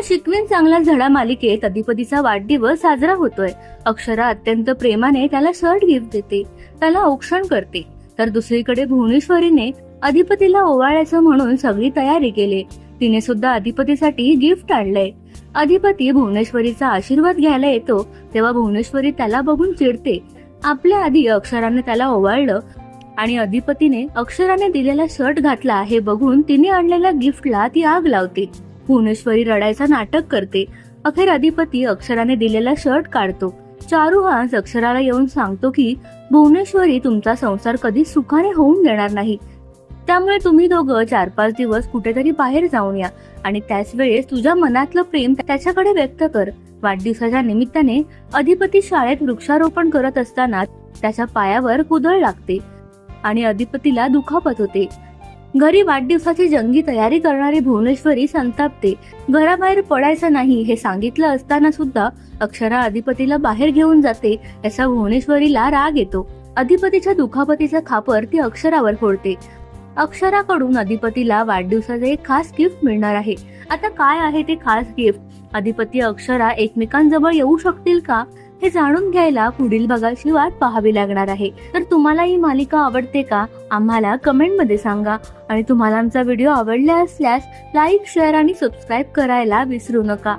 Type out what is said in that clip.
या शिकवेन चांगला झडा मालिकेत अधिपतीचा वाढदिवस साजरा होतोय. अक्षरा अत्यंत प्रेमाने त्याला शर्ट गिफ्ट देते. त्याला औक्षण करते. तर दुसरीकडे भुवनेश्वरीने अधिपतीला ओवाळायचं म्हणून सगळी तयारी केली. तिने सुद्धा अधिपतीसाठी गिफ्ट आणलंय. अधिपती भुवनेश्वरीचा आशीर्वाद घ्यायला येतो तेव्हा भुवनेश्वरी त्याला बघून चिडते. आपल्या आधी अक्षराने त्याला ओवाळलं आणि अधिपतीने अक्षराने दिलेला शर्ट घातला हे बघून तिने आणलेल्या गिफ्टला ती आग लावते. भुवनेश्वरी रडायचा नाटक करते. अखेर अधिपती अक्षराने दिलेला शर्ट काढतो. चारू हंस अक्षराला येऊन सांगतो की भुवनेश्वरी तुमचा संसार कधी सुखाने होऊन देणार नाही. त्यामुळे तुम्ही दोघं चार पाच दिवस कुठेतरी बाहेर जाऊन या आणि त्याच वेळेस तुझ्या मनातलं प्रेम त्याच्याकडे व्यक्त कर. वाढदिवसाच्या निमित्ताने अधिपती शाळेत वृक्षारोपण करत असताना त्याच्या पायावर कुदळ लागते आणि अधिपतीला दुखापत होते. घरी वाढदिवसाची जंगी तयारी करणारी भुवनेश्वरी संतापते. घराबाहेर पडायचं नाही हे सांगितलं असताना सुद्धा अक्षरा अधिपतीला बाहेर घेऊन जाते याचा भुवनेश्वरीला राग येतो. अधिपतीच्या दुखापतीचा खापर ती अक्षरावर फोडते. अक्षराकडून अधिपतीला वाढदिवसाचे एक खास गिफ्ट मिळणार आहे. आता काय आहे ते खास गिफ्ट अधिपती अक्षरा एकमेकांजवळ येऊ शकतील का? हे जाणून घ्यायला पुढील भागाची वाट पाहावी लागणार आहे. तर तुम्हाला ही मालिका आवडते का? आम्हाला कमेंटमध्ये सांगा. आणि तुम्हाला आमचा व्हिडिओ आवडला असल्यास लाईक शेअर आणि सबस्क्राईब करायला विसरू नका.